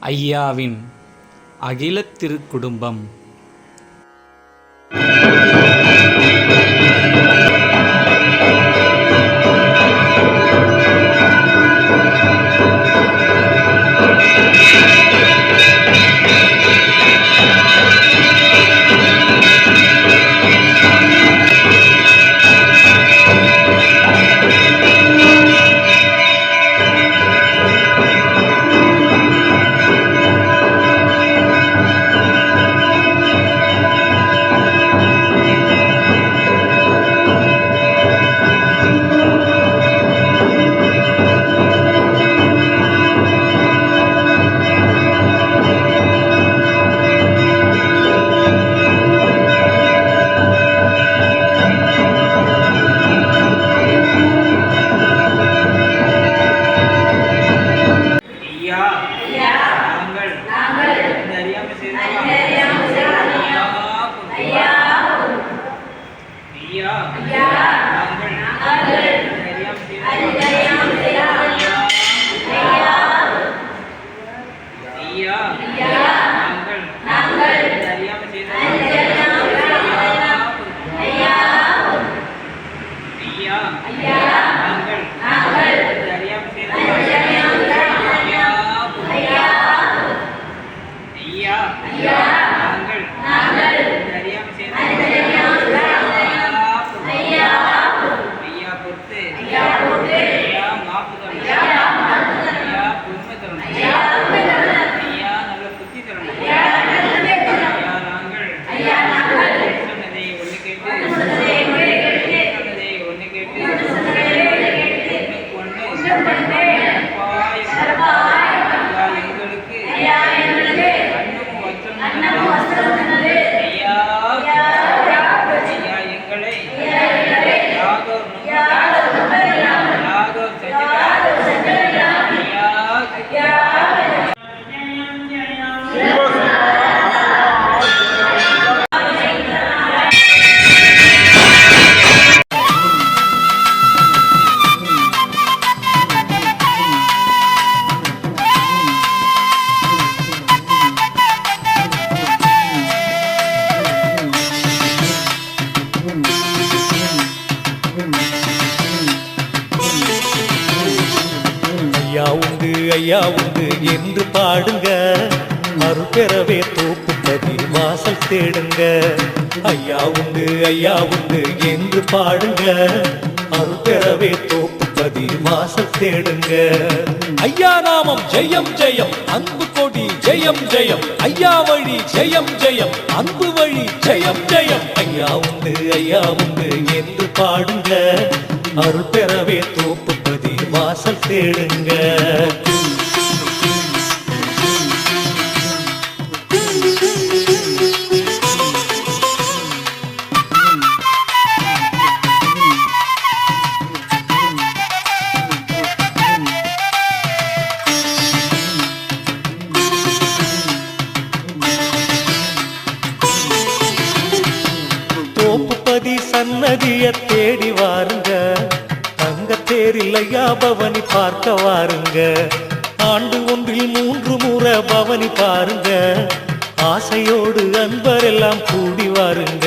ஐயாவின் அகில திருக்குடும்பம் ஐயா உண்டு ஐயா உண்டு என்று பாடுங்க. மறுபெறவே தோப்புப்பதி வாசல் தேடுங்க. ஐயா உண்டு ஐயா உண்டு என்று பாடுங்க. மறுபெறவே தோப்புப்பதி வாசல் தேடுங்க. ஐயா நாமம் ஜெயம் ஜெயம். அன்பு கொடி ஜெயம் ஜெயம். ஐயா வழி ஜெயம் ஜெயம். அன்பு வழி ஜெயம் ஜெயம். ஐயா உண்டு ஐயா உண்டு என்று பாடுங்க. அருள் பெறவே வாசல் தேடுங்க. ஆண்டு ஒன்றில் மூன்று முறை பவனி பாருங்க. ஆசையோடு அன்பரெல்லாம் கூடி வாருங்க.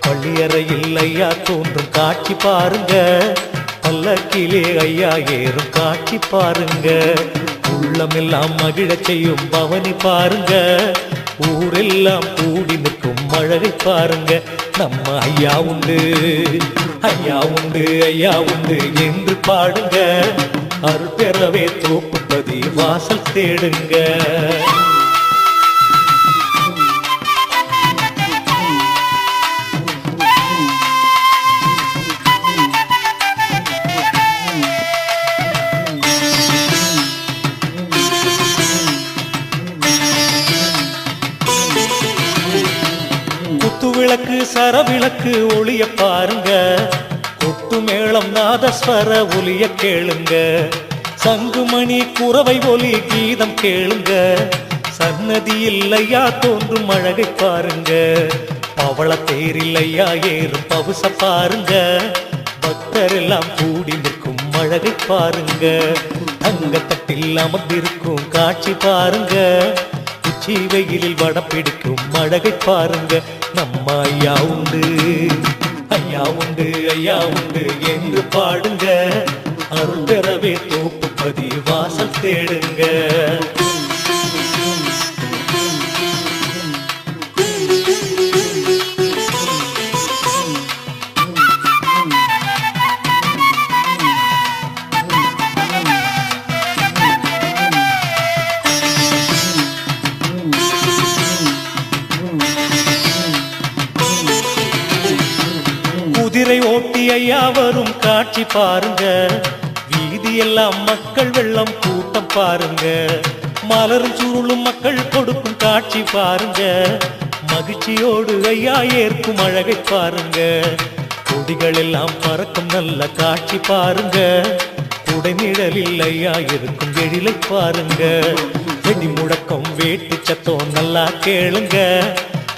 பள்ளியறையில் ஐயா தோன்றும் காட்சி பாருங்க. பல்லக்கிலே ஐயா ஏறும் காட்சி பாருங்க. உள்ளமெல்லாம் மகிழச் செய்யும் பவனி பாருங்க. ஊரெல்லாம் கூடி நிற்கும் அழகை பாருங்க. நம்ம ஐயா உண்டு ஐயா உண்டு ஐயா உண்டு என்று பாடுங்க. அருள் பெறவே தோப்புப்பதி வாசல் தேடுங்க. குத்து விளக்கு சரவிளக்கு ஒளிய பாருங்க. மேளம் நாதஸ்வர ஒலிய கேளுங்க. சங்குமணி குறவை ஒலி கீதம் கேளுங்க. சன்னதி இல்லையா தோன்றும் அழகை பாருங்க. பவள தேரில் ஏறும் பவுச பாருங்க. பக்தர் எல்லாம் கூடி நிற்கும் அழகை பாருங்க. தங்கத்தட்டில் அமர்ந்திருக்கும் காட்சி பாருங்க. உச்சி வெயிலில் வடம் பிடிக்கும் அழகை பாருங்க. நம்ம ஐயா உண்டு. ஐயா உண்டு ஐயா உண்டு என்று பாடுங்க. அருள் பெறவே தோப்புப்பதி வாசல் தேடுங்க. ஓட்டி வரும் காட்சி பாருங்க. வீதியெல்லாம் மக்கள் வெள்ளம் கூட்டம் பாருங்க. மலரும் சுருளும் மக்கள் கொடுக்கும் காட்சி பாருங்க. மகிழ்ச்சியோடு ஐயா ஏற்கும் அழகை பாருங்க. கொடிகள் எல்லாம் பறக்கும் நல்ல காட்சி பாருங்க. குடைநிழலில் ஐயா இருக்கும் எழிலை பாருங்க. வெடி முழக்கம் வேட்டு சத்தம் நல்லா கேளுங்க.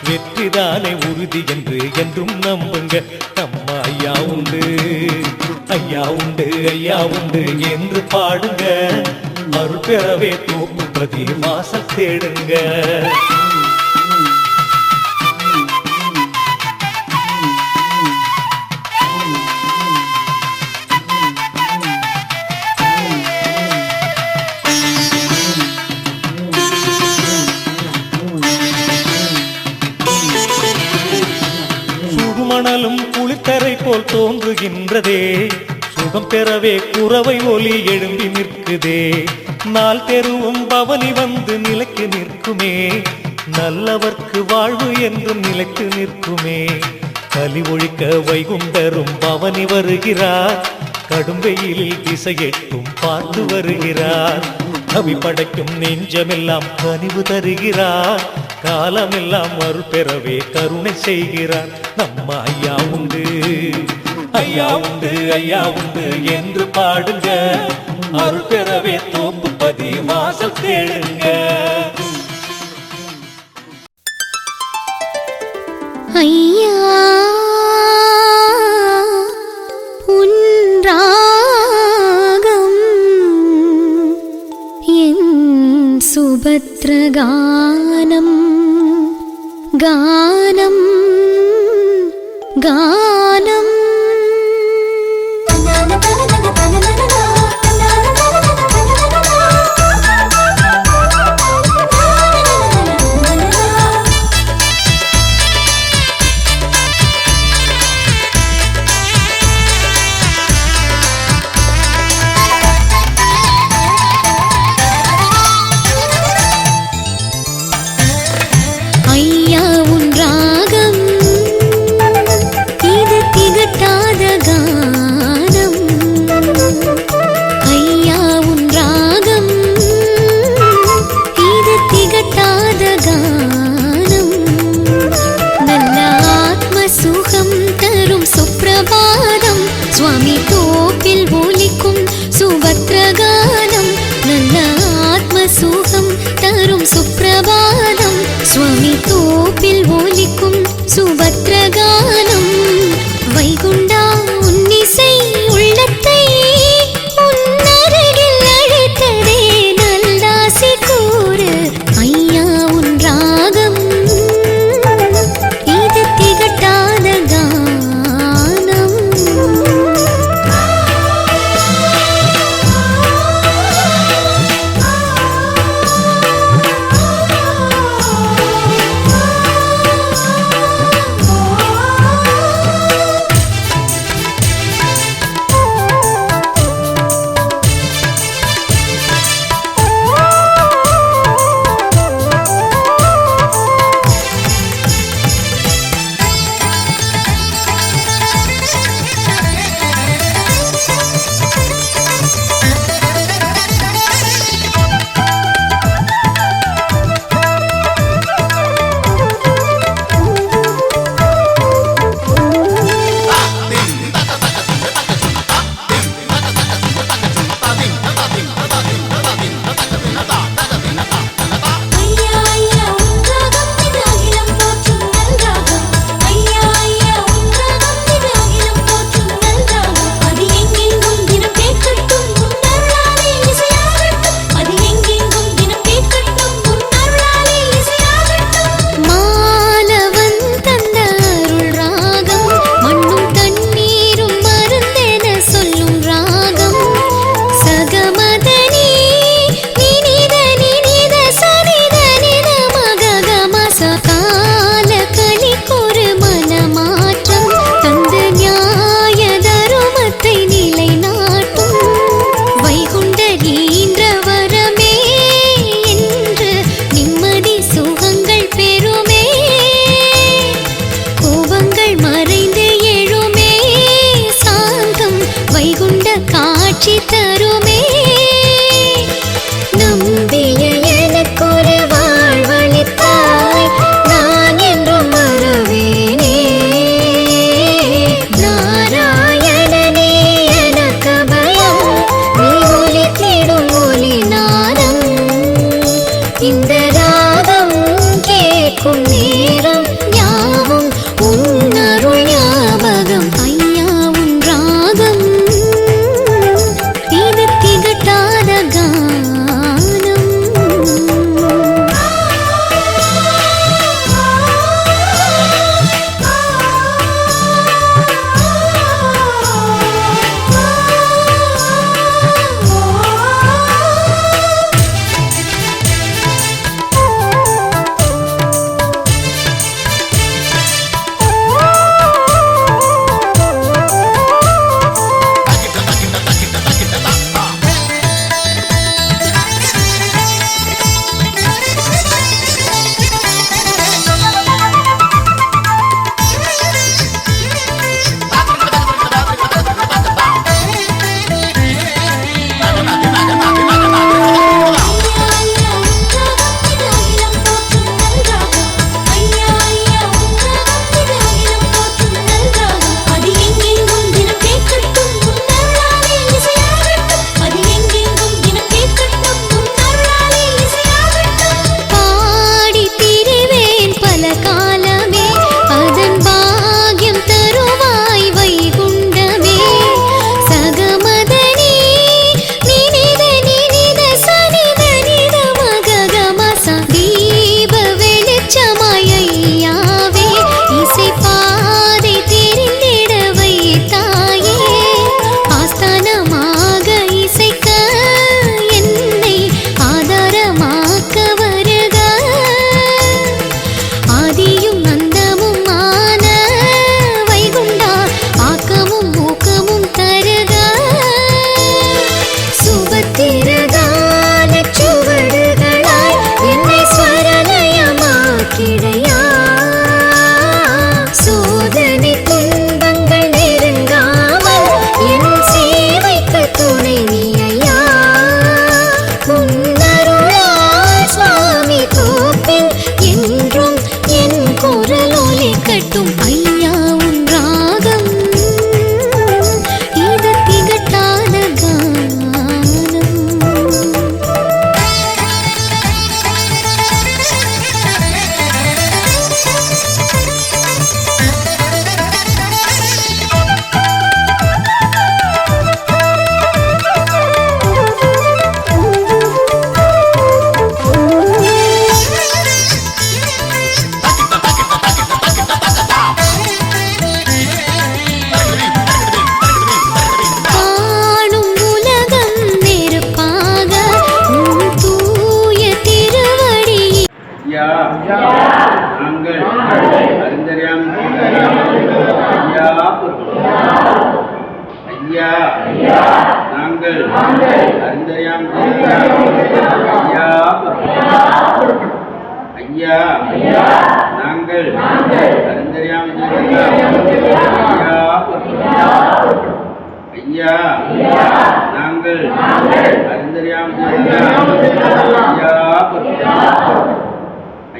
வெற்றிதானே உறுதி என்று என்றும் நம்புங்க. நம்ம ஐயா உண்டு. ஐயா உண்டு ஐயா உண்டு என்று பாடுங்க. அருள் பெறவே தூக்குப்பதி வாசல் தேடுங்க. போல் தோன்றுகின்றதே. சுகம் பெறவே குறவை ஒலி எழும்பி நிற்குதே. நாள் தெருவும் பவனி வந்து நிலைக்கு நிற்குமே. நல்லவர்க்கு வாழ்வு என்றும் நிலைத்து நிற்குமே. கலி ஒழிக்க வைகுண்டரும் பவனி வருகிறார். கடும் வெயிலில் திசையெட்டும் பார்த்து வருகிறார். கவி படைக்கும் நெஞ்சமெல்லாம் கனிவு தருகிறார். காலமெல்லாம் மறுபெறவே கருணை செய்கிறார். நம்ம ஐயா உண்டு. ஐயா உண்டு ஐயா உண்டு என்று பாடுங்க. அருள் பெறவே தோப்பு பதி வாசல் தேடுங்க. ஐயா உன்றாகம் என் சுபத்ரகானம் கானம் கானம்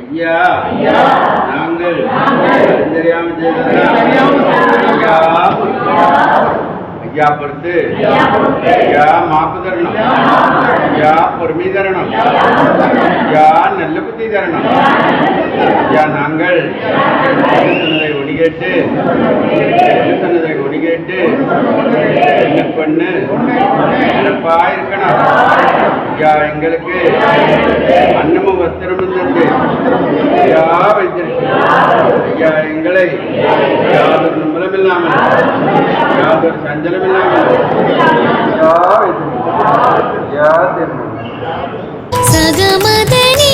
ஐயா நாங்கள் அறிந்தறியாமல் ஐயா பொறுத்து ஐயா மாப்பு தரணும் ஐயா பொறுமை தரணும் ஐயா நல்ல புத்தி தரணும் ஐயா நாங்கள் சொன்னதை ஒடிகேட்டு சொன்னதை ஒடிகேட்டு பண்ணு இருக்கணும் ஐயா எங்களுக்கு அன்னமும் வஸ்திரமும் தந்து ஐயா வைத்திருக்கிறேன் ஐயா எங்களை யாதொரு நிம்மலம் இல்லாமல் யாதொரு சஞ்சலம் இல்லாமல் ஐயா வைத்திருக்கிறேன் ஐயா திரும்ப சகமதனே